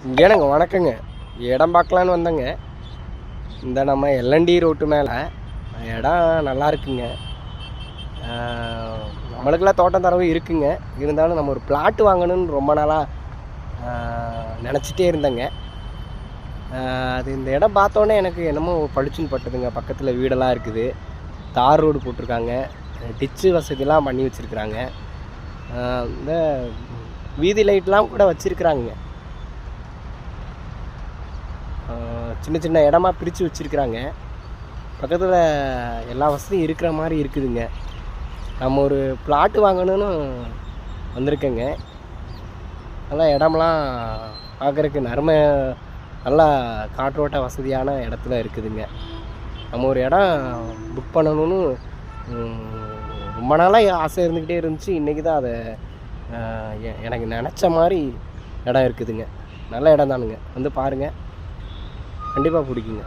ஏனங்க வணக்கங்க. இடம் பார்க்கலான்னு வந்தேங்க. இந்த நம்ம எல்என்டி ரோட்டு மேலே இடம் நல்லா இருக்குங்க. நம்மளுக்கெல்லாம் தோட்டம் தரவு இருக்குங்க. இருந்தாலும் நம்ம ஒரு பிளாட் வாங்கணும்னு ரொம்ப நாளாக நினச்சிட்டே இருந்தேங்க. அது இந்த இடம் பார்த்தோன்னே எனக்கு என்னமோ பளிச்சுன்னு பட்டதுங்க. பக்கத்தில் வீடெல்லாம் இருக்குது. தார் ரோடு போட்டிருக்காங்க. டிச்சு வசதிலாம் பண்ணி வச்சுருக்குறாங்க. இந்த வீதி லைட்லாம் கூட வச்சுருக்குறாங்க சின்ன சின்ன இடமா பிரித்து வச்சுருக்குறாங்க. பக்கத்தில் எல்லா வசதியும் இருக்கிற மாதிரி இருக்குதுங்க. நம்ம ஒரு பிளாட்டு வாங்கணும்னு வந்திருக்கேங்க. நல்லா இடம்லாம் பார்க்குறக்கு நறுமை நல்லா காற்றோட்ட வசதியான இடத்துல இருக்குதுங்க. நம்ம ஒரு இடம் புக் பண்ணணும்னு ரொம்ப நாளாக ஆசை இருந்துக்கிட்டே இருந்துச்சு. இன்றைக்கி தான் அதை எ- எனக்கு நினச்ச மாதிரி இடம் இருக்குதுங்க. நல்ல இடம் தானுங்க. வந்து பாருங்கள் கண்டிப்பாக பிடிக்குங்க.